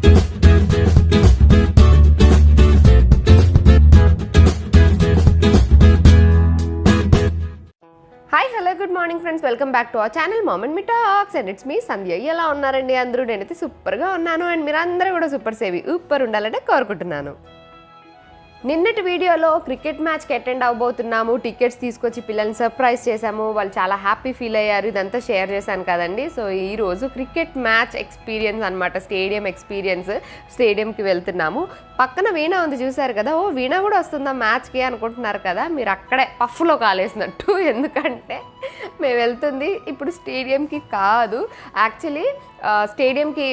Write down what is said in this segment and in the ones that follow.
Hi hello good morning friends welcome back to our channel moment me talks and it's me Sandhya ఎలా ఉన్నారండి? అందరూ నేనైతే సూపర్గా ఉన్నాను. అండ్ మీరందరూ కూడా సూపర్ సేవి సూపర్ ఉండాలంటే కోరుకుంటున్నాను. నిన్నటి వీడియోలో క్రికెట్ మ్యాచ్కి అటెండ్ అవ్వబోతున్నాము టికెట్స్ తీసుకొచ్చి పిల్లల్ని సర్ప్రైజ్ చేశాము. వాళ్ళు చాలా హ్యాపీ ఫీల్ అయ్యారు. ఇదంతా షేర్ చేశాను కదండి. సో ఈరోజు క్రికెట్ మ్యాచ్ ఎక్స్పీరియన్స్ అనమాట స్టేడియం ఎక్స్పీరియన్స్ స్టేడియంకి వెళ్తున్నాము. పక్కన వీణ ఉంది చూసారు కదా. ఓ వీణ కూడా వస్తుందా మ్యాచ్కి అనుకుంటున్నారు కదా. మీరు అక్కడే పఫ్లో కాలేసినట్టు. ఎందుకంటే మేము వెళ్తుంది. ఇప్పుడు స్టేడియంకి కాదు. యాక్చువల్లీ స్టేడియంకి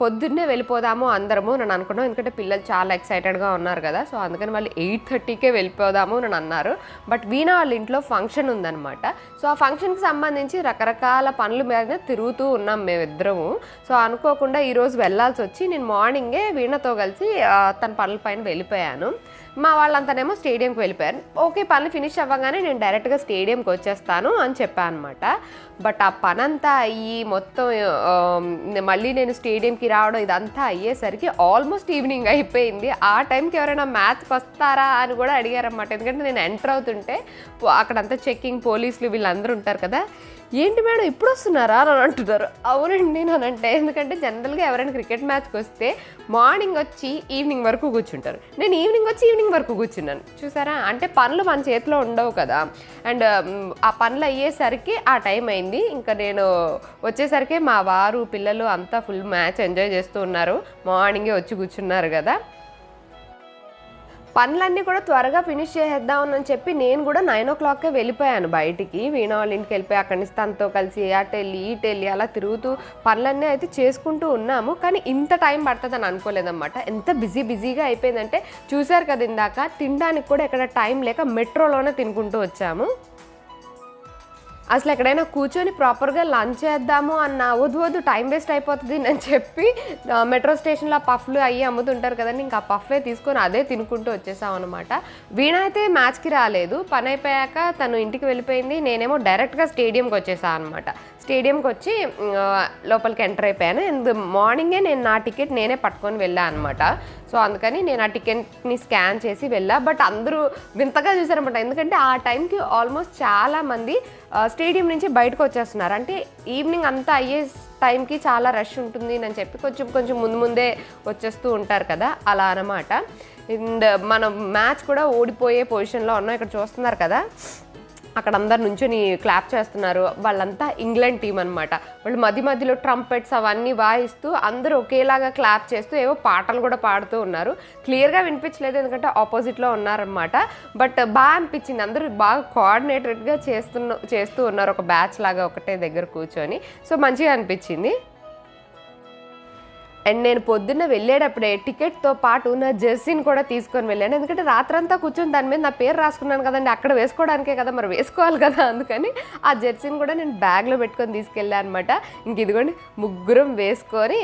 పొద్దున్నే వెళ్ళిపోదాము అందరము నన్ను అనుకున్నాం. ఎందుకంటే పిల్లలు చాలా ఎక్సైటెడ్గా ఉన్నారు కదా. సో అందుకని వాళ్ళు ఎయిట్ థర్టీకే వెళ్ళిపోదాము అని అన్నారు. బట్ వీణ వాళ్ళ ఇంట్లో ఫంక్షన్ ఉందన్నమాట. సో ఆ ఫంక్షన్కి సంబంధించి రకరకాల పనుల మీద తిరుగుతూ ఉన్నాం మేమిద్దరము. సో అనుకోకుండా ఈరోజు వెళ్ళాల్సి వచ్చి నేను మార్నింగే వీణతో కలిసి తన పనుల పైన వెళ్ళిపోయాను. మా వాళ్ళంతానేమో స్టేడియంకి వెళ్ళిపోయారు. ఓకే పనులు ఫినిష్ అవ్వగానే నేను డైరెక్ట్గా స్టేడియంకి వచ్చేస్తాను అని చెప్పాను అనమాట బట్ ఆ పని అంతా అయ్యి మొత్తం మళ్ళీ నేను స్టేడియంకి రావడం ఇదంతా అయ్యేసరికి ఆల్మోస్ట్ ఈవినింగ్ అయిపోయింది. ఆ టైంకి ఎవరైనా మ్యాచ్కి వస్తారా అని కూడా అడిగారనమాట ఎందుకంటే నేను ఎంటర్ అవుతుంటే అక్కడంతా చెక్కింగ్ పోలీసులు వీళ్ళందరూ ఉంటారు కదా ఏంటి మేడం ఇప్పుడు వస్తున్నారా అని అంటున్నారు. అవునండి నేను అంటే ఎందుకంటే జనరల్గా ఎవరైనా క్రికెట్ మ్యాచ్కి వస్తే మార్నింగ్ వచ్చి ఈవినింగ్ వరకు కూర్చుంటారు. నేను ఈవినింగ్ వచ్చి ఈవినింగ్ వరకు కూర్చున్నాను. చూసారా? అంటే పనులు మన చేతిలో ఉండవు కదా. అండ్ um, ఆ పనులు అయ్యేసరికి ఆ టైం అయింది. ఇంకా నేను వచ్చేసరికి మా వారు పిల్లలు అంతా ఫుల్ మ్యాచ్ ఎంజాయ్ చేస్తూ ఉన్నారు. మార్నింగే వచ్చి కూర్చున్నారు కదా. పనులన్నీ కూడా త్వరగా ఫినిష్ చేసేద్దామని చెప్పి నేను కూడా నైన్ ఓ క్లాక్కే వెళ్ళిపోయాను బయటికి. వీణ వాళ్ళ ఇంటికి వెళ్ళిపోయి అక్కడి నుంచి తనతో కలిసి అటు వెళ్ళి ఇటు వెళ్ళి అలా తిరుగుతూ పనులన్నీ అయితే చేసుకుంటూ ఉన్నాము. కానీ ఇంత టైం పడుతుందని అనుకోలేదన్నమాట. ఎంత బిజీ బిజీగా అయిపోయిందంటే చూశారు కదా ఇందాక తినడానికి కూడా ఎక్కడ టైం లేక మెట్రోలోనే తినుకుంటూ వచ్చాము. అసలు ఎక్కడైనా కూర్చొని ప్రాపర్గా లంచ్ చేద్దాము అన్న వద్దు వద్దు టైం వేస్ట్ అయిపోతుంది అని చెప్పి మెట్రో స్టేషన్లో పఫ్లు అయ్యి అమ్ముతుంటారు కదండి. ఇంకా ఆ పఫ్లే తీసుకొని అదే తినుకుంటూ వచ్చేసాం అనమాట వీణ అయితే మ్యాచ్కి రాలేదు. పని అయిపోయాక తను ఇంటికి వెళ్ళిపోయింది. నేనేమో డైరెక్ట్గా స్టేడియంకి వచ్చేసాను అనమాట స్టేడియంకి వచ్చి లోపలికి ఎంటర్ అయిపోయాను. అండ్ మార్నింగే నేను నా టికెట్ నేనే పట్టుకొని వెళ్ళాను అనమాట సో అందుకని నేను ఆ టికెట్ని స్కాన్ చేసి వెళ్ళా. బట్ అందరూ వింతగా చూసారనమాట ఎందుకంటే ఆ టైంకి ఆల్మోస్ట్ చాలామంది స్టేడియం నుంచి బయటకు వచ్చేస్తున్నారు. అంటే ఈవినింగ్ అంతా అయ్యే టైంకి చాలా రష్ ఉంటుంది అని చెప్పి కొంచెం కొంచెం ముందు ముందే వచ్చేస్తూ ఉంటారు కదా అలా అనమాట అండ్ మనం మ్యాచ్ కూడా ఓడిపోయే పొజిషన్లో ఉన్నాం. ఇక్కడ చూస్తున్నారు కదా. అక్కడ అందరు నుంచొని క్లాప్ చేస్తున్నారు. వాళ్ళంతా ఇంగ్లాండ్ టీం అనమాట వాళ్ళు మధ్య మధ్యలో ట్రంపెట్స్ అవన్నీ వాయిస్తూ అందరూ ఒకేలాగా క్లాప్ చేస్తూ ఏవో పాటలు కూడా పాడుతూ ఉన్నారు. క్లియర్గా వినిపించలేదు ఎందుకంటే ఆపోజిట్లో ఉన్నారనమాట బట్ బాగా అనిపించింది. అందరూ బాగా కోఆర్డినేటెడ్గా చేస్తున్న చేస్తూ ఉన్నారు. ఒక బ్యాచ్ లాగా ఒకటే దగ్గర కూర్చొని. సో మంచిగా అనిపించింది. అండ్ నేను పొద్దున్న వెళ్ళేటప్పుడే టికెట్తో పాటు నా జెర్సీని కూడా తీసుకొని వెళ్ళాను. ఎందుకంటే రాత్రంతా కూర్చొని దాని మీద నా పేరు రాసుకున్నాను కదండి. అక్కడ వేసుకోవడానికే కదా మరి వేసుకోవాలి కదా అందుకని ఆ జెర్సీని కూడా నేను బ్యాగ్లో పెట్టుకొని తీసుకెళ్ళాను అనమాట ఇంక ఇదిగోండి ముగ్గురం వేసుకొని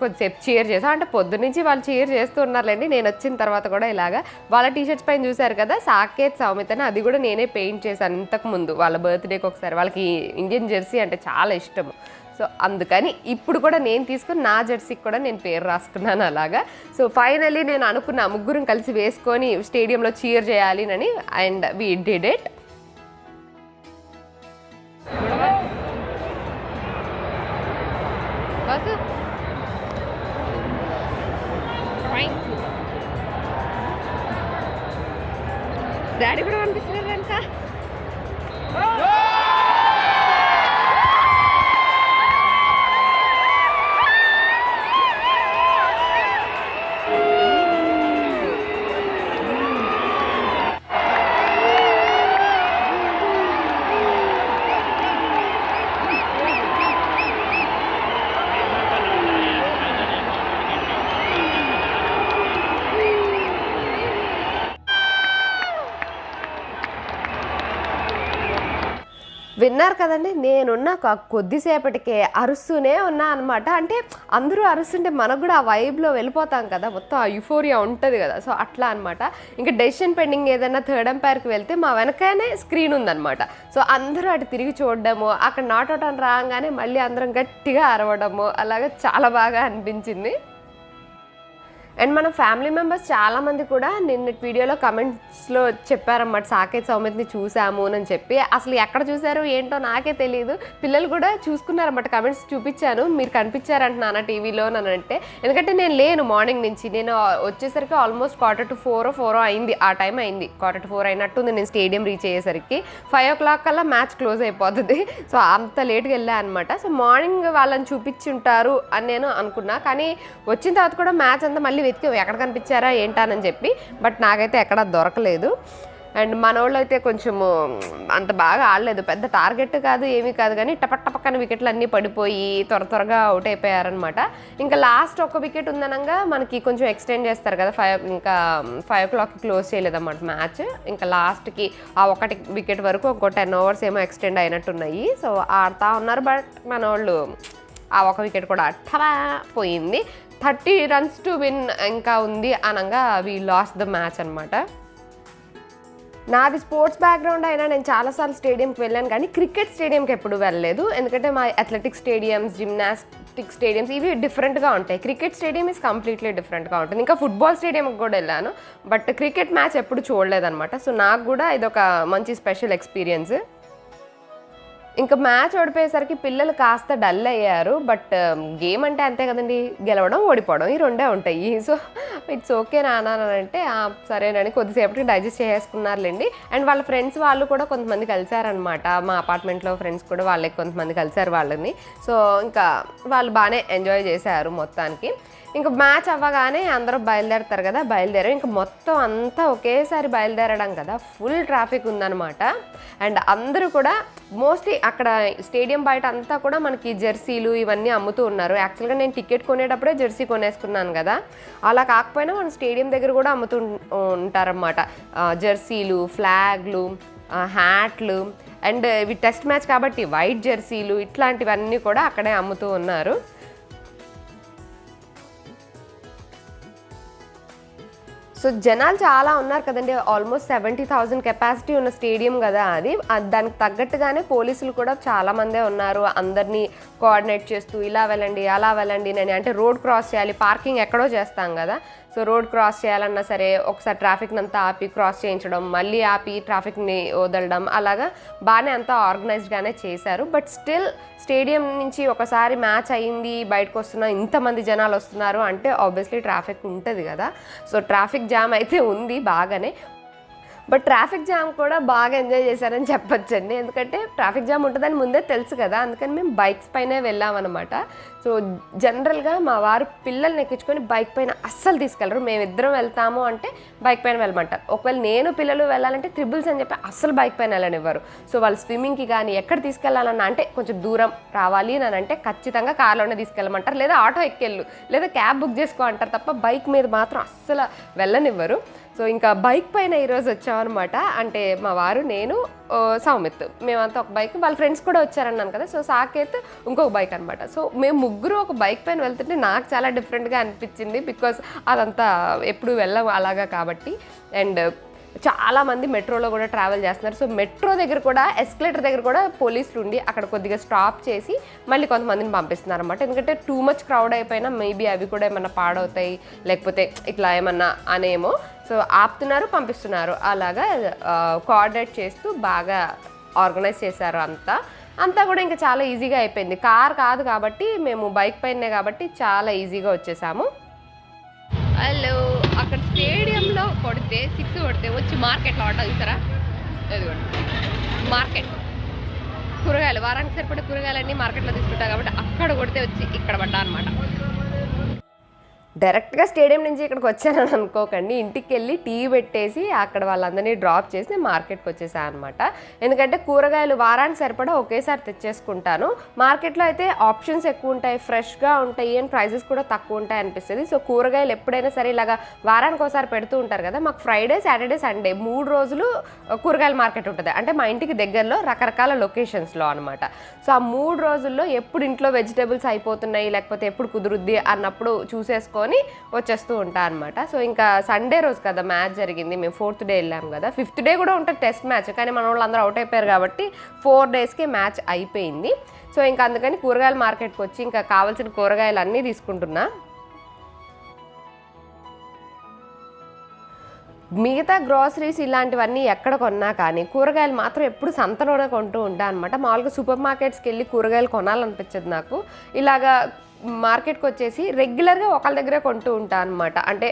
కొద్దిసేపు చీర్ చేసాం. అంటే పొద్దునుంచి వాళ్ళు చీర్ చేస్తూ ఉన్నారులేండి. నేను వచ్చిన తర్వాత కూడా ఇలాగా వాళ్ళ టీషర్ట్స్ పైన చూశారు కదా సాకేత్ సౌమితని అది కూడా నేనే పెయింట్ చేశాను ఇంతకుముందు వాళ్ళ బర్త్డేకి ఒకసారి. వాళ్ళకి ఇండియన్ జెర్సీ అంటే చాలా ఇష్టము. సో అందుకని ఇప్పుడు కూడా నేను తీసుకుని నా జెర్సీకి కూడా నేను పేరు రాసుకున్నాను అలాగా. సో ఫైనలీ నేను అనుకున్న ముగ్గురం కలిసి వేసుకొని స్టేడియంలో చీర్ చేయాలి అని and we did it daddy కూడా పంపిస్తున్నారు కనుక విన్నారు కదండి. నేనున్న కొద్దిసేపటికే అరుస్తూనే ఉన్నా అనమాట అంటే అందరూ అరుస్తుంటే మనకు కూడా ఆ వైబ్లో వెళ్ళిపోతాం కదా. మొత్తం ఆ యుఫోరియా ఉంటుంది కదా. సో అట్లా అనమాట ఇంకా డెసిషన్ పెండింగ్ ఏదైనా థర్డ్ ఎంపైర్కి వెళ్తే మా వెనకనే స్క్రీన్ ఉందన్నమాట. సో అందరూ అటు తిరిగి చూడడము అక్కడ నాట్ అవుట్ అని రాగానే మళ్ళీ అందరం గట్టిగా అరవడము అలాగే చాలా బాగా అనిపించింది. అండ్ మన ఫ్యామిలీ మెంబర్స్ చాలా మంది కూడా నిన్నటి వీడియోలో కమెంట్స్లో చెప్పారన్నమాట. సాకేత్ సౌమిత్ని చూసాము అని చెప్పి. అసలు ఎక్కడ చూసారు ఏంటో నాకే తెలియదు పిల్లలు కూడా చూసుకున్నారన్నమాట కమెంట్స్ చూపించాను. మీరు కనిపించారంటున్నాను టీవీలో అని అంటే. ఎందుకంటే నేను లేను మార్నింగ్ నుంచి. నేను వచ్చేసరికి almost quarter to four four అయింది. ఆ టైం అయింది. క్వార్టర్ టు ఫోర్ అయినట్టుంది. నేను స్టేడియం రీచ్ అయ్యేసరికి. ఫైవ్ ఓ క్లాక్ కల్లా మ్యాచ్ క్లోజ్ అయిపోతుంది. సో అంత లేట్గా వెళ్ళా అనమాట సో మార్నింగ్ వాళ్ళని చూపించుంటారు అని నేను అనుకున్నా. కానీ వచ్చిన తర్వాత కూడా మ్యాచ్ అంతా మళ్ళీ వెతికి ఎక్కడ కనిపించారా ఏంటానని చెప్పి. బట్ నాకైతే ఎక్కడ దొరకలేదు. అండ్ మనోళ్ళు అయితే కొంచెము అంత బాగా ఆడలేదు. పెద్ద టార్గెట్ కాదు ఏమీ కాదు కానీ టపట్టపక్కన వికెట్లు అన్నీ పడిపోయి త్వర త్వరగా అవుట్ అయిపోయారనమాట ఇంకా లాస్ట్ ఒక వికెట్ ఉందనగా మనకి కొంచెం ఎక్స్టెండ్ చేస్తారు కదా ఫైవ్ ఇంకా ఫైవ్ ఓ క్లాక్కి క్లోజ్ చేయలేదన్నమాట మ్యాచ్. ఇంకా లాస్ట్కి ఆ ఒకటి వికెట్ వరకు ఇంకో టెన్ ఓవర్స్ ఏమో ఎక్స్టెండ్ అయినట్టున్నాయి. సో ఆడుతూ ఉన్నారు బట్ మనోళ్ళు ఆ ఒక వికెట్ కూడా అట్టవా పోయింది. థర్టీ రన్స్ టు విన్ ఇంకా ఉంది అనగా వి లాస్ ద మ్యాచ్ అనమాట నాది స్పోర్ట్స్ బ్యాక్గ్రౌండ్ అయినా నేను చాలాసార్లు స్టేడియంకి వెళ్ళాను కానీ క్రికెట్ స్టేడియంకి ఎప్పుడు వెళ్ళలేదు. ఎందుకంటే మా అథ్లెటిక్ స్టేడియంస్ జిమ్నాస్టిక్ స్టేడియంస్ ఇవి డిఫరెంట్గా ఉంటాయి. క్రికెట్ స్టేడియం ఇస్ కంప్లీట్లీ డిఫరెంట్గా ఉంటుంది. ఇంకా ఫుట్బాల్ స్టేడియంకి కూడా వెళ్ళాను. బట్ క్రికెట్ మ్యాచ్ ఎప్పుడు చూడలేదన్నమాట. సో నాకు కూడా ఇది ఒక మంచి స్పెషల్ ఎక్స్పీరియన్స్ ఇంకా మ్యాచ్ ఓడిపోయేసరికి పిల్లలు కాస్త డల్ అయ్యారు బట్ గేమ్ అంటే అంతే కదండి. గెలవడం ఓడిపోవడం ఈ రెండే ఉంటాయి. సో ఇట్స్ ఓకే నానా అంటే సరేనని కొద్దిసేపటికి డైజెస్ట్ చేసుకున్నారులేండి అండ్ వాళ్ళ ఫ్రెండ్స్ వాళ్ళు కూడా కొంతమంది కలిశారనమాట మా అపార్ట్మెంట్లో ఫ్రెండ్స్ కూడా వాళ్ళకి కొంతమంది కలిశారు వాళ్ళని. సో ఇంకా వాళ్ళు బాగానే ఎంజాయ్ చేశారు మొత్తానికి. ఇంకా మ్యాచ్ అవ్వగానే అందరూ బయలుదేరుతారు కదా బయలుదేరారు. ఇంకా మొత్తం అంతా ఒకేసారి బయలుదేరడం కదా ఫుల్ ట్రాఫిక్ ఉందన్నమాట. అండ్ అందరూ కూడా మోస్ట్లీ అక్కడ స్టేడియం బయట అంతా కూడా మనకి జెర్సీలు ఇవన్నీ అమ్ముతూ ఉన్నారు. యాక్చువల్గా నేను టికెట్ కొనేటప్పుడే జెర్సీ కొనేసుకున్నాను కదా. అలా కాకపోయినా మన స్టేడియం దగ్గర కూడా అమ్ముతూ ఉంటారన్నమాట. జెర్సీలు ఫ్లాగ్లు హ్యాట్లు అండ్ ఇవి టెస్ట్ మ్యాచ్ కాబట్టి వైట్ జెర్సీలు ఇట్లాంటివన్నీ కూడా అక్కడే అమ్ముతూ ఉన్నారు. సో జనాలు చాలా ఉన్నారు కదండి. ఆల్మోస్ట్ సెవెంటీ థౌజండ్ కెపాసిటీ ఉన్న స్టేడియం కదా అది. దానికి తగ్గట్టుగానే పోలీసులు కూడా చాలామందే ఉన్నారు. అందరినీ కోఆర్డినేట్ చేస్తూ ఇలా వెళ్ళండి అలా వెళ్ళండి నేను అంటే రోడ్ క్రాస్ చేయాలి పార్కింగ్ ఎక్కడో చేస్తాం కదా. సో రోడ్ క్రాస్ చేయాలన్నా సరే ఒకసారి ట్రాఫిక్ని అంతా ఆపి క్రాస్ చేయించడం మళ్ళీ ఆపి ట్రాఫిక్ని వదలడం అలాగా బాగానే అంతా ఆర్గనైజ్డ్గానే చేశారు. బట్ స్టిల్ స్టేడియం నుంచి ఒకసారి మ్యాచ్ అయ్యింది బయటకు వస్తున్న ఇంతమంది జనాలు వస్తున్నారు అంటే ఆబ్వియస్లీ ట్రాఫిక్ ఉంటుంది కదా. సో ట్రాఫిక్ జామ్ అయితే ఉంది బాగానే. బట్ ట్రాఫిక్ జామ్ కూడా బాగా ఎంజాయ్ చేశారని చెప్పొచ్చండి. ఎందుకంటే ట్రాఫిక్ జామ్ ఉంటుందని ముందే తెలుసు కదా అందుకని మేము బైక్స్ పైనే వెళ్ళామన్నమాట. సో జనరల్గా మా వారు పిల్లల్ని ఎక్కించుకొని బైక్ పైన అస్సలు తీసుకెళ్ళరు మేమిద్దరం వెళ్తాము అంటే బైక్ పైన వెళ్ళమంటారు. ఒకవేళ నేను పిల్లలు వెళ్ళాలంటే త్రిబుల్స్ అని చెప్పి అస్సలు బైక్ పైన వెళ్ళనివ్వరు. సో వాళ్ళు స్విమ్మింగ్కి కానీ ఎక్కడ తీసుకెళ్ళాలన్నా అంటే కొంచెం దూరం రావాలి అని అంటే ఖచ్చితంగా కార్లోనే తీసుకెళ్ళమంటారు. లేదా ఆటో ఎక్కెళ్ళు లేదా క్యాబ్ బుక్ చేసుకో అంటారు తప్ప బైక్ మీద మాత్రం అస్సలు వెళ్ళనివ్వరు. సో ఇంకా బైక్ పైన ఈరోజు వచ్చామన్నమాట. అంటే మా వారు నేను సౌమిత్. మేమంతా ఒక బైక్ వాళ్ళ ఫ్రెండ్స్ కూడా వచ్చారన్నాను కదా. సో సాకేత్ ఇంకొక బైక్ అనమాట సో మేము ముగ్గురు ఒక బైక్ పైన వెళ్తుంటే నాకు చాలా డిఫరెంట్గా అనిపించింది. బికాస్ అదంతా ఎప్పుడు వెళ్ళం అలాగా కాబట్టి. అండ్ చాలామంది మెట్రోలో కూడా ట్రావెల్ చేస్తున్నారు. సో మెట్రో దగ్గర కూడా ఎస్కలేటర్ దగ్గర కూడా పోలీసులు ఉండి అక్కడ కొద్దిగా స్టాప్ చేసి మళ్ళీ కొంతమందిని పంపిస్తున్నారు అనమాట ఎందుకంటే టూ మచ్ క్రౌడ్ అయిపోయినా మేబీ అవి కూడా ఏమన్నా పాడవుతాయి లేకపోతే ఇట్లా ఏమన్నా అనేమో. సో ఆపుతున్నారు పంపిస్తున్నారు. అలాగా కోఆర్డినేట్ చేస్తూ బాగా ఆర్గనైజ్ చేశారు అంతా. అంతా కూడా ఇంకా చాలా ఈజీగా అయిపోయింది. కార్ కాదు కాబట్టి మేము బైక్ పైనే కాబట్టి చాలా ఈజీగా వచ్చేసాము. వాళ్ళు అక్కడ స్టేడియంలో కొడితే సిక్స్ కొడితే వచ్చి మార్కెట్లో ఆట చూసారా మార్కెట్. కూరగాయలు వారానికి సరిపడే కూరగాయలన్నీ మార్కెట్లో తీసుకుంటారు కాబట్టి అక్కడ కొడితే వచ్చి ఇక్కడ పడ్డా అనమాట డైరెక్ట్గా స్టేడియం నుంచి ఇక్కడికి వచ్చానని అనుకోకండి. ఇంటికి వెళ్ళి టీ పెట్టేసి అక్కడ వాళ్ళందరినీ డ్రాప్ చేసి నేను మార్కెట్కి వచ్చేసాను అనమాట ఎందుకంటే కూరగాయలు వారానికి సరిపడా ఒకేసారి తెచ్చేసుకుంటాను. మార్కెట్లో అయితే ఆప్షన్స్ ఎక్కువ ఉంటాయి. ఫ్రెష్గా ఉంటాయి అండ్ ప్రైజెస్ కూడా తక్కువ ఉంటాయి అనిపిస్తుంది. సో కూరగాయలు ఎప్పుడైనా సరే ఇలాగా వారానికి ఒకసారి పెడుతూ ఉంటారు కదా మాకు ఫ్రైడే సాటర్డే సండే మూడు రోజులు కూరగాయల మార్కెట్ ఉంటుంది. అంటే మా ఇంటికి దగ్గరలో రకరకాల లొకేషన్స్లో అనమాట సో ఆ మూడు రోజుల్లో ఎప్పుడు ఇంట్లో వెజిటేబుల్స్ అయిపోతున్నాయి లేకపోతే ఎప్పుడు కుదురుద్ది అన్నప్పుడు చూసేసుకొని వచ్చేస్తూ ఉంటా అనమాట సో ఇంకా సండే రోజు కదా మ్యాచ్ జరిగింది. మేము ఫోర్త్ డే వెళ్ళాం కదా. ఫిఫ్త్ డే కూడా ఉంటుంది టెస్ట్ మ్యాచ్. కానీ మన వాళ్ళు అందరూ అవుట్ అయిపోయారు కాబట్టి ఫోర్ డేస్కి మ్యాచ్ అయిపోయింది. సో ఇంకా అందుకని కూరగాయల మార్కెట్కి వచ్చి ఇంకా కావాల్సిన కూరగాయలు అన్నీ తీసుకుంటున్నా. మిగతా గ్రాసరీస్ ఇలాంటివన్నీ ఎక్కడ కొన్నా కానీ కూరగాయలు మాత్రం ఎప్పుడు సంతలోనే కొంటూ ఉంటాను అనమాట మామూలుగా సూపర్ మార్కెట్స్కి వెళ్ళి కూరగాయలు కొనాలనిపించదు నాకు. ఇలాగా మార్కెట్కి వచ్చేసి రెగ్యులర్గా ఒకళ్ళ దగ్గరే కొంటూ ఉంటాను అనమాట అంటే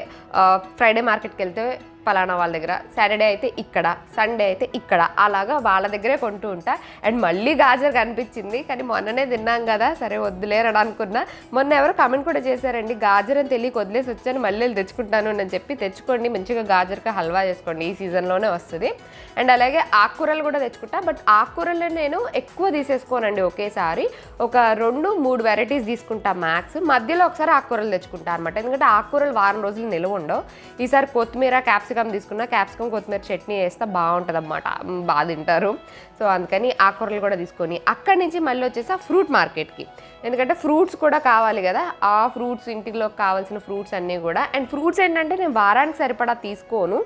ఫ్రైడే మార్కెట్కి వెళ్తే పలానా వాళ్ళ దగ్గర. సాటర్డే అయితే ఇక్కడ సండే అయితే ఇక్కడ. అలాగా వాళ్ళ దగ్గరే కొంటూ ఉంటా. అండ్ మళ్ళీ గాజర్ కనిపించింది. కానీ మొన్ననే తిన్నాం కదా సరే వద్దులేరని అనుకున్నా. మొన్న ఎవరో కమెంట్ కూడా చేశారండి గాజర్ అని తెలియక వదిలేసి వచ్చాను మళ్ళీ తెచ్చుకుంటాను అని చెప్పి తెచ్చుకోండి మంచిగా గాజర్కి హల్వా చేసుకోండి ఈ సీజన్లోనే వస్తుంది. అండ్ అలాగే ఆకుకూరలు కూడా తెచ్చుకుంటా. బట్ ఆకుకూరలు నేను ఎక్కువ తీసేసుకోనండి ఒకేసారి. ఒక రెండు మూడు వెరైటీస్ తీసుకుంటా మ్యాక్స్ మధ్యలో ఒకసారి ఆకుకూరలు తెచ్చుకుంటా అనమాట ఎందుకంటే ఆకుకూరలు వారం రోజులు నిలవ ఉండవు. ఈసారి కొత్తిమీర క్యాప్సికమ్ తీసుకున్న క్యాప్సికమ్ కొత్తిమీర చట్నీ వేస్తే బాగుంటుంది అనమాట బాగా తింటారు. సో అందుకని ఆకుకూరలు కూడా తీసుకొని అక్కడి నుంచి మళ్ళీ వచ్చేసి ఆ ఫ్రూట్ మార్కెట్కి. ఎందుకంటే ఫ్రూట్స్ కూడా కావాలి కదా. ఆ ఫ్రూట్స్ ఇంటిలో కావాల్సిన ఫ్రూట్స్ అన్నీ కూడా. అండ్ ఫ్రూట్స్ ఏంటంటే నేను వారానికి సరిపడా తీసుకోను.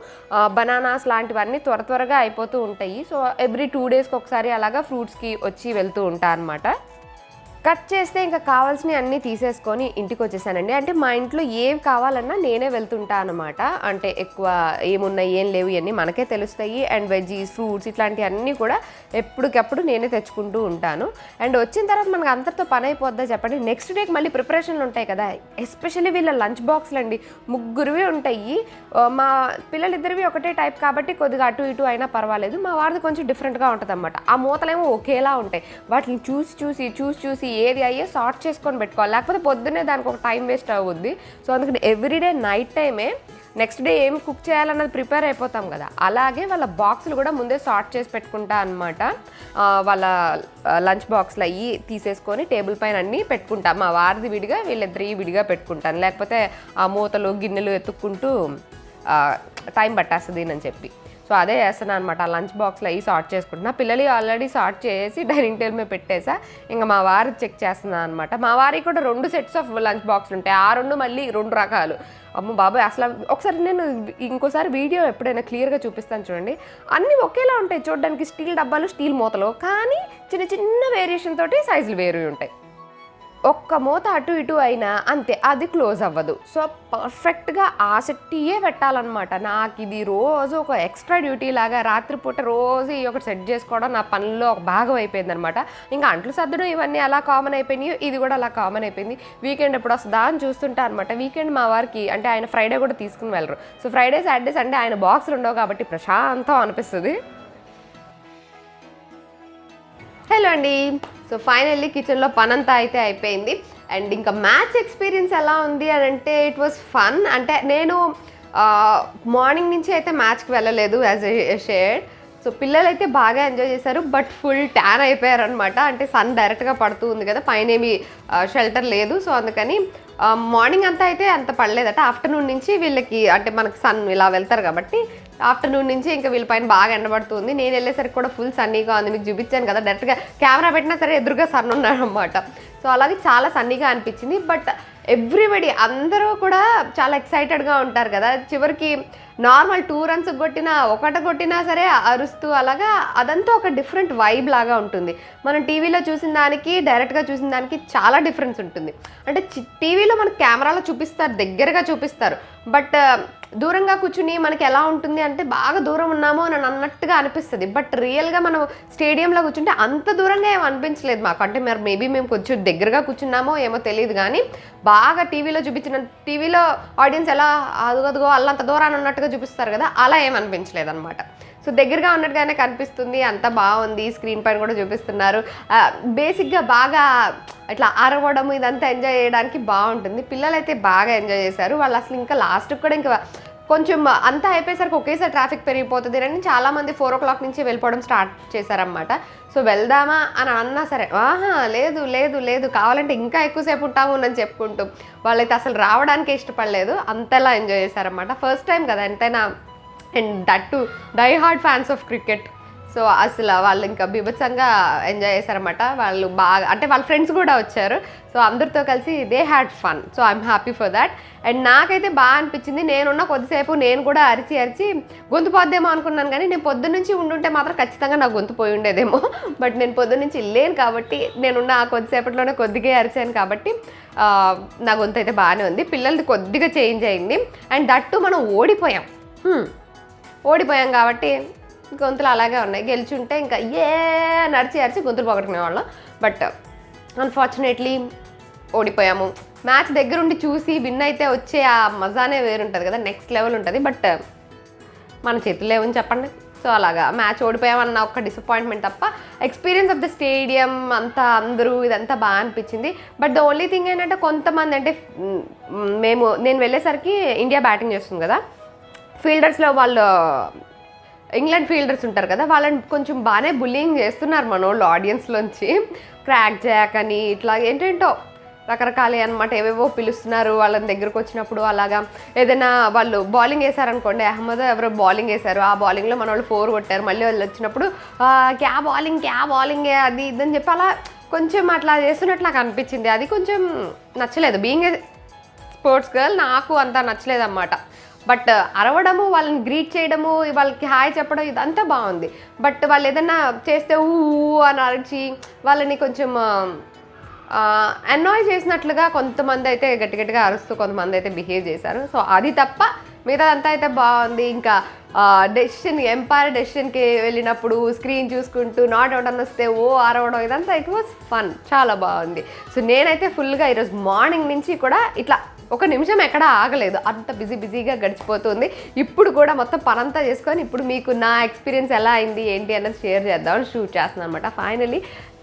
బనానాస్ లాంటివన్నీ త్వర త్వరగా అయిపోతూ ఉంటాయి. సో ఎవ్రీ టూ డేస్కి ఒకసారి అలాగా ఫ్రూట్స్కి వచ్చి వెళ్తూ ఉంటాను అనమాట కట్ చేస్తే ఇంకా కావాల్సినవి అన్నీ తీసేసుకొని ఇంటికి వచ్చేసానండి అంటే మా ఇంట్లో ఏవి కావాలన్నా నేనే వెళ్తుంటా అనమాట అంటే ఎక్కువ ఏమున్నాయి ఏం లేవు ఇవన్నీ మనకే తెలుస్తాయి. అండ్ వెజ్జీస్ ఫ్రూట్స్ ఇట్లాంటివన్నీ కూడా ఎప్పటికప్పుడు నేనే తెచ్చుకుంటూ ఉంటాను. అండ్ వచ్చిన తర్వాత మనకు అంతటితో పని అయిపోద్దా చెప్పండి. నెక్స్ట్ డేకి మళ్ళీ ప్రిపరేషన్లు ఉంటాయి కదా. ఎస్పెషల్లీ వీళ్ళ లంచ్ బాక్స్లు అండి. ముగ్గురువి ఉంటాయి. మా మా పిల్లలిద్దరివి ఒకటే టైప్ కాబట్టి కొద్దిగా అటు ఇటు అయినా పర్వాలేదు. మా వారిది కొంచెం డిఫరెంట్గా ఉంటుంది ఆ మూతలేమో ఒకేలా ఉంటాయి. వాటిని చూసి చూసి చూసి చూసి ఏది అయ్యే సార్ట్ చేసుకొని పెట్టుకోవాలి. లేకపోతే పొద్దున్నే దానికి ఒక టైం వేస్ట్ అవుద్ది. సో అందుకని ఎవ్రీడే నైట్ టైమే నెక్స్ట్ డే ఏం కుక్ చేయాలన్నది ప్రిపేర్ అయిపోతాం కదా. అలాగే వాళ్ళ బాక్సులు కూడా ముందే సార్ట్ చేసి పెట్టుకుంటా అనమాట వాళ్ళ లంచ్ బాక్స్లు అయ్యి తీసేసుకొని టేబుల్ పైన అన్నీ పెట్టుకుంటా. మా వారిది విడిగా వీళ్ళిద్దరి విడిగా పెట్టుకుంటాను. లేకపోతే ఆ మూతలు గిన్నెలు ఎత్తుక్కుంటూ టైం పట్టేస్తుంది అని చెప్పి. సో అదే చేస్తున్నాను అనమాట లంచ్ బాక్స్లో అవి సార్ట్ చేసుకుంటున్నా. పిల్లలు ఆల్రెడీ సార్ట్ చేసి డైనింగ్ టేబుల్ మీద పెట్టేసా. ఇంకా మా వారు చెక్ చేస్తున్నాను అనమాట మా వారికి కూడా రెండు సెట్స్ ఆఫ్ లంచ్ బాక్స్లు ఉంటాయి. ఆ రెండు మళ్ళీ రెండు రకాలు. అమ్మ బాబాయ్ అసలు ఒకసారి నేను ఇంకోసారి వీడియో ఎప్పుడైనా క్లియర్గా చూపిస్తాను చూడండి. అన్నీ ఒకేలా ఉంటాయి. చూడడానికి స్టీల్ డబ్బాలు స్టీల్ మూతలు. కానీ చిన్న చిన్న వేరియేషన్ తోటి సైజులు వేరు ఉంటాయి. ఒక్క మూత అటు ఇటు అయినా అంతే అది క్లోజ్ అవ్వదు. సో పర్ఫెక్ట్గా ఆ సెట్టియే పెట్టాలన్నమాట. నాకు ఇది రోజు ఒక ఎక్స్ట్రా డ్యూటీ లాగా రాత్రిపూట రోజు ఈ ఒకటి సెట్ చేసుకోవడం నా పనిలో ఒక భాగం అయిపోయింది అనమాట ఇంకా అంట్లు సర్దడం ఇవన్నీ అలా కామన్ అయిపోయినాయి ఇది కూడా అలా కామన్ అయిపోయింది. వీకెండ్ ఎప్పుడు వస్తుందా అని చూస్తుంటా అనమాట వీకెండ్ మా వారికి అంటే ఆయన ఫ్రైడే కూడా తీసుకుని వెళ్ళరు. సో ఫ్రైడే సాటర్డే సండే ఆయన బాక్సులు ఉండవు కాబట్టి ప్రశాంతం అనిపిస్తుంది. హలో అండి. సో ఫైనల్లీ కిచెన్లో పనంతా అయితే అయిపోయింది. అండ్ ఇంకా మ్యాచ్ ఎక్స్పీరియన్స్ ఎలా ఉంది అని అంటే ఇట్ వాస్ ఫన్ అంటే నేను మార్నింగ్ నుంచి అయితే మ్యాచ్కి వెళ్ళలేదు యాజ్ ఎ షేర్డ్ సో పిల్లలు అయితే బాగా ఎంజాయ్ చేశారు బట్ ఫుల్ ట్యాన్ అయిపోయారు అనమాట అంటే సన్ డైరెక్ట్గా పడుతూ ఉంది కదా పైన ఏమి షెల్టర్ లేదు. సో అందుకని మార్నింగ్ అంతా అయితే అంత పడలేదట. ఆఫ్టర్నూన్ నుంచి వీళ్ళకి అంటే మనకి సన్ ఇలా వెళ్తారు కాబట్టి ఆఫ్టర్నూన్ నుంచి ఇంకా వీళ్ళ పైన బాగా ఎండబడుతుంది. నేను వెళ్ళేసరికి కూడా ఫుల్ సన్నీగా ఉంది. మీకు చూపించాను కదా డైరెక్ట్గా కెమెరా పెట్టినా సరే ఎదురుగా సన్ ఉన్నాడు అనమాట సో అలాగే చాలా సన్నీగా అనిపించింది. బట్ ఎవ్రీబడి అందరూ కూడా చాలా ఎక్సైటెడ్గా ఉంటారు కదా. చివరికి నార్మల్ టూ రన్స్ కొట్టినా ఒకట కొట్టినా సరే అరుస్తూ అలాగా అదంతా ఒక డిఫరెంట్ వైబ్ లాగా ఉంటుంది. మనం టీవీలో చూసిన దానికి డైరెక్ట్గా చూసిన దానికి చాలా డిఫరెన్స్ ఉంటుంది. అంటే టీవీలో మనకి కెమెరాలో చూపిస్తారు దగ్గరగా చూపిస్తారు. బట్ దూరంగా కూర్చుని మనకి ఎలా ఉంటుంది అంటే బాగా దూరం ఉన్నామో అని అన్నట్టుగా అనిపిస్తుంది. బట్ రియల్గా మనం స్టేడియంలో కూర్చుంటే అంత దూరంగా ఏం అనిపించలేదు మాకు. అంటే మరి మేబీ మేము కొంచెం దగ్గరగా కూర్చున్నామో ఏమో తెలియదు కానీ బాగా టీవీలో చూపించిన టీవీలో ఆడియన్స్ ఎలా అదుగదుగో అల్లంత దూరాన్ని ఉన్నట్టుగా చూపిస్తారు కదా అలా ఏమనిపించలేదు అనమాట సో దగ్గరగా ఉన్నట్టుగానే కనిపిస్తుంది అంత బాగుంది స్క్రీన్ పైన కూడా చూపిస్తున్నారు. బేసిక్గా బాగా ఇట్లా అరవడం ఇదంతా ఎంజాయ్ చేయడానికి బాగుంటుంది. పిల్లలు అయితే బాగా ఎంజాయ్ చేశారు. వాళ్ళు అసలు ఇంకా లాస్ట్కి కూడా ఇంకా కొంచెం అంతా అయిపోయేసరికి ఒకేసారి ట్రాఫిక్ పెరిగిపోతుంది అని చాలామంది ఫోర్ ఓ క్లాక్ నుంచి వెళ్ళిపోవడం స్టార్ట్ చేశారనమాట సో వెళ్దామా అని అన్నా సరే ఆహా లేదు లేదు లేదు కావాలంటే ఇంకా ఎక్కువసేపు ఉంటాము అని చెప్పుకుంటూ వాళ్ళైతే అసలు రావడానికే ఇష్టపడలేదు. అంతలా ఎంజాయ్ చేశారనమాట ఫస్ట్ టైం కదా ఎంతైనా and that too die hard fans of cricket so అసలు వాళ్ళు ఇంకా బీభత్సంగా ఎంజాయ్ చేశారనమాట వాళ్ళు బాగా అంటే వాళ్ళ ఫ్రెండ్స్ కూడా వచ్చారు. సో అందరితో కలిసి they had fun. So I'm happy for that. And నాకైతే బాగా అనిపించింది. నేనున్న కొద్దిసేపు నేను కూడా అరిచి అరిచి గొంతు పోద్దేమో అనుకున్నాను కానీ నేను పొద్దున్న నుంచి ఉండుంటే మాత్రం ఖచ్చితంగా నా గొంతు పోయి ఉండేదేమో. బట్ నేను పొద్దున్న నుంచి లేను కాబట్టి నేనున్న ఆ కొద్దిసేపట్లోనే కొద్దిగా అరిచాను కాబట్టి నా గొంతు అయితే బాగానే ఉంది. పిల్లలది కొద్దిగా చేంజ్ అయింది. అండ్ దట్టు మనం ఓడిపోయాం. ఓడిపోయాం కాబట్టి గొంతులు అలాగే ఉన్నాయి. గెలిచుంటే ఇంకా ఏ నడిచి అరిచి గొంతులు పోగొట్టుకునేవాళ్ళం. బట్ అన్ఫార్చునేట్లీ ఓడిపోయాము. మ్యాచ్ దగ్గరుండి చూసి విన్ అయితే వచ్చే ఆ మజానే వేరుంటుంది కదా నెక్స్ట్ లెవెల్ ఉంటుంది. బట్ మన చేతుల్లో ఏమని చెప్పండి. సో అలాగా మ్యాచ్ ఓడిపోయామన్న ఒక డిసప్పాయింట్మెంట్ తప్ప ఎక్స్పీరియన్స్ ఆఫ్ ద స్టేడియం అంతా అందరూ ఇదంతా బాగా అనిపించింది. బట్ ద ఓన్లీ థింగ్ ఏంటంటే కొంతమంది అంటే మేము నేను వెళ్ళేసరికి ఇండియా బ్యాటింగ్ చేస్తుంది కదా. ఫీల్డర్స్లో వాళ్ళు ఇంగ్లాండ్ ఫీల్డర్స్ ఉంటారు కదా వాళ్ళని కొంచెం బాగానే బుల్లింగ్ చేస్తున్నారు మన వాళ్ళు ఆడియన్స్లోంచి క్రాక్ జాక్ అని ఇట్లా ఏంటేంటో రకరకాలే అనమాట ఏవేవో పిలుస్తున్నారు వాళ్ళని దగ్గరకు వచ్చినప్పుడు అలాగా. ఏదైనా వాళ్ళు బౌలింగ్ వేశారనుకోండి అహ్మద్ ఎవరో బౌలింగ్ వేశారు ఆ బౌలింగ్లో మన వాళ్ళు ఫోర్ కొట్టారు. మళ్ళీ వాళ్ళు వచ్చినప్పుడు క్యా బౌలింగ్ క్యా బౌలింగ్ అది ఇదని చెప్పి అలా కొంచెం అట్లా చేస్తున్నట్లు నాకు అనిపించింది. అది కొంచెం నచ్చలేదు. బీయింగ్ స్పోర్ట్స్ గర్ల్ నాకు అంత నచ్చలేదు అన్నమాట బట్ అరవడము వాళ్ళని గ్రీట్ చేయడము వాళ్ళకి హాయ్ చెప్పడం ఇదంతా బాగుంది. బట్ వాళ్ళు ఏదైనా చేస్తే ఊ ఊ అని అరిచి వాళ్ళని కొంచెం అన్నాయ్ చేసినట్లుగా కొంతమంది అయితే గట్టి గట్టిగా అరుస్తూ కొంతమంది అయితే బిహేవ్ చేశారు. సో అది తప్ప మిగతాదంతా అయితే బాగుంది. ఇంకా డెసిషన్ ఎంపైర్ డెసిషన్కి వెళ్ళినప్పుడు స్క్రీన్ చూసుకుంటూ నాట్ అవుట్ అని వస్తే ఓ అరవడం ఇదంతా ఇట్ వాస్ ఫన్ చాలా బాగుంది. సో నేనైతే ఫుల్గా ఈరోజు మార్నింగ్ నుంచి కూడా ఇట్లా ఒక నిమిషం ఎక్కడ ఆగలేదు. అంత బిజీ బిజీగా గడిచిపోతుంది. ఇప్పుడు కూడా మొత్తం పనంతా చేసుకొని ఇప్పుడు మీకు నా ఎక్స్పీరియన్స్ ఎలా అయింది ఏంటి అన్నది షేర్ చేద్దామని షూట్ చేస్తున్నాను అనమాట ఫైనలీ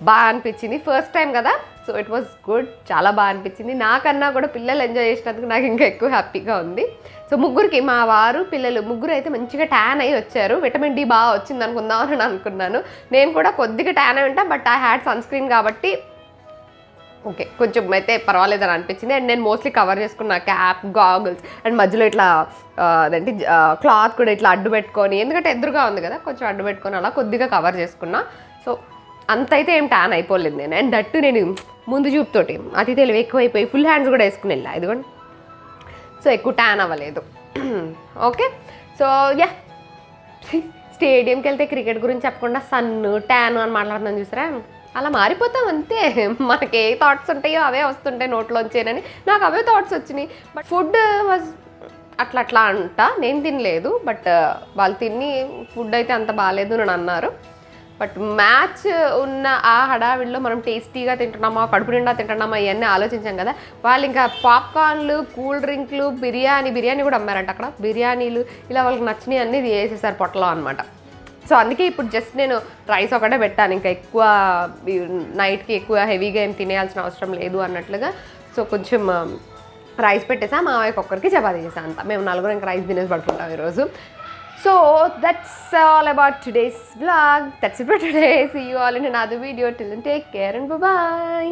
బాగా అనిపించింది. ఫస్ట్ టైం కదా? సో ఇట్ వాస్ గుడ్ చాలా బాగా అనిపించింది. నాకన్నా కూడా పిల్లలు ఎంజాయ్ చేసినందుకు నాకు ఇంకా ఎక్కువ హ్యాపీగా ఉంది. సో ముగ్గురికి మా వారు పిల్లలు ముగ్గురు అయితే మంచిగా ట్యాన్ అయ్యి వచ్చారు. విటమిన్ డి బాగా వచ్చింది అనుకుందాం అని అనుకున్నాను. నేను కూడా కొద్దిగా ట్యాన్ అయి ఉంటా but I had sunscreen కాబట్టి ఓకే కొంచెం అయితే పర్వాలేదు అనిపించింది. అండ్ నేను మోస్ట్లీ కవర్ చేసుకున్న క్యాప్ గాగుల్స్ అండ్ మధ్యలో ఇట్లా ఆ, అదేంటి క్లాత్ కూడా ఇట్లా అడ్డు పెట్టుకొని ఎందుకంటే ఎదురుగా ఉంది కదా కొంచెం అడ్డు పెట్టుకొని అలా కొద్దిగా కవర్ చేసుకున్నా. సో అంత అయితే ఏం ట్యాన్ అయిపోలేదు నేను. అండ్ దట్టు నేను ముందు చూపుతోటి అతి తెలివి ఎక్కువైపోయి ఫుల్ హ్యాండ్స్ కూడా వేసుకుని వెళ్ళా. ఇదిగోండి. సో ఎక్కువ ట్యాన్ అవ్వలేదు. ఓకే. సో యా స్టేడియంకి వెళ్తే క్రికెట్ గురించి చెప్పకుండా సన్ ట్యాన్ అని మాట్లాడుతున్నాను చూసారా? అలా మారిపోతాం అంతే. మనకి ఏ థాట్స్ ఉంటాయో అవే వస్తుంటాయి నోట్లోంచేనని. నాకు అవే థాట్స్ వచ్చినాయి. బట్ ఫుడ్ వాజ్ అట్లా అట్లా అంట. నేను తినలేదు. బట్ uh, వాళ్ళు తిని ఫుడ్ అయితే అంత బాగాలేదు అని అన్నారు. బట్ మ్యాచ్ ఉన్న ఆ హడావిడిలో మనం టేస్టీగా తింటున్నామా కడుపు నిండా తింటున్నామా ఇవన్నీ ఆలోచించాం కదా. వాళ్ళు ఇంకా పాప్కార్న్లు కూల్ డ్రింక్లు బిర్యానీ బిర్యానీ కూడా అమ్మారంట అక్కడ. బిర్యానీలు ఇలా వాళ్ళకి నచ్చినవి అన్నీ వేసేసారు పొట్టలో అనమాట సో అందుకే ఇప్పుడు జస్ట్ నేను రైస్ ఒకటే పెట్టాను. ఇంకా ఎక్కువ నైట్కి ఎక్కువ హెవీగా ఏం తినేయాల్సిన అవసరం లేదు అన్నట్లుగా. సో కొంచెం రైస్ పెట్టేసా. మా వైపు ఒక్కరికి చపాతీ చేసాను అంత. మేము నలుగురు ఇంకా రైస్ తినేసి పడుకుంటాం ఈరోజు. So that's all about today's blog that's it for today see you all in other video till take care and bye